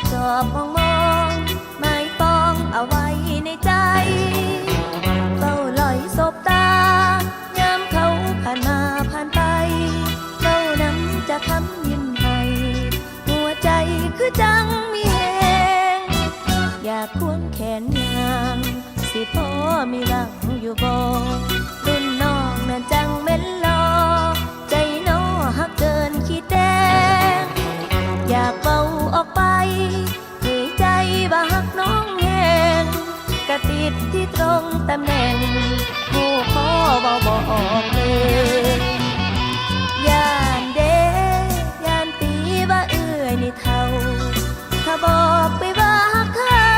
บจอบมองมองไม่ปองเอาไว้ในใจเฝ้าลอยสบตายามเขาผ่านมาผ่านไปเฝ้านั้นจะคำยิ้มให้หัวใจคือจังมีแหงอยากควงแขนยางสิพอมีหลังอยู่บ่รุ่นน้องนั้นจัง ดที่ตรงตำแหน่งผู้ขอเบาบอกเลยย่านเดย่านตีว่าเอื้อยนี่เท่า ถ้าบอกไปว่าหักเขา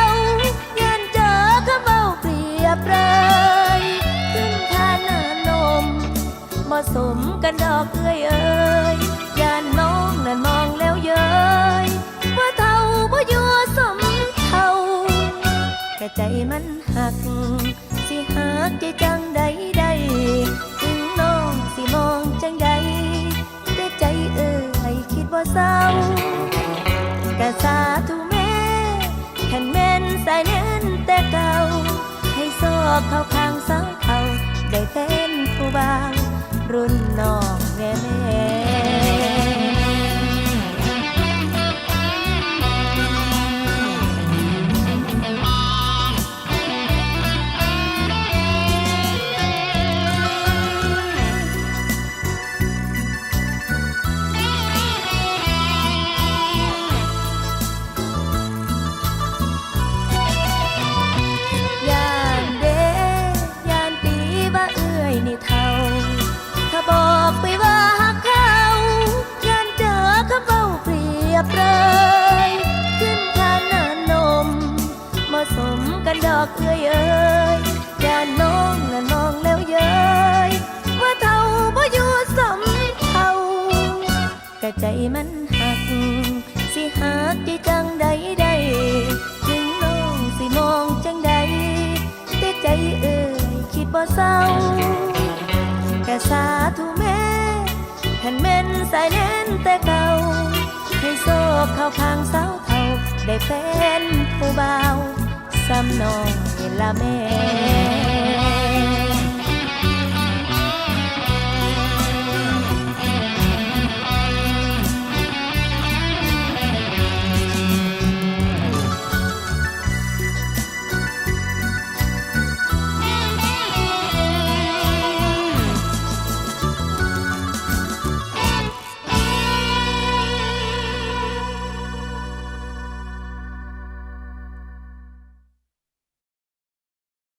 ยันเจอคำเบาเปรียบเลยขึ้นทานนานมเหมาะสมกันดอกเอ้ยเอ้ย ใจมันหัก สิหักใจจังใดใดถึงน้องสิมองจังใดแต่ใจเอ้ยคิดว่าเศร้ากะสาทุแม่ขันแม่นสายแน่นแต่เก่า ให้ซอกเข้าข้างสาว มาะสมกันดอกเอ้ยเอ้ยย่าน้องนันมองแล้วเย้ยว่าเท่าบ่อยู่สมเท่ากะใจมันหัก สิหักใจจังใดใดถึงน้องสิมองจังใดแต่ใจเอ่ยคิดบ่เศร้ากะสาธุแม่ขันแม่นสายแน่นแต่เก่าให้โซกเข้าข้างสาวเท่าได้เป็นผู้เบา ซ้ำนองนี่ละแม่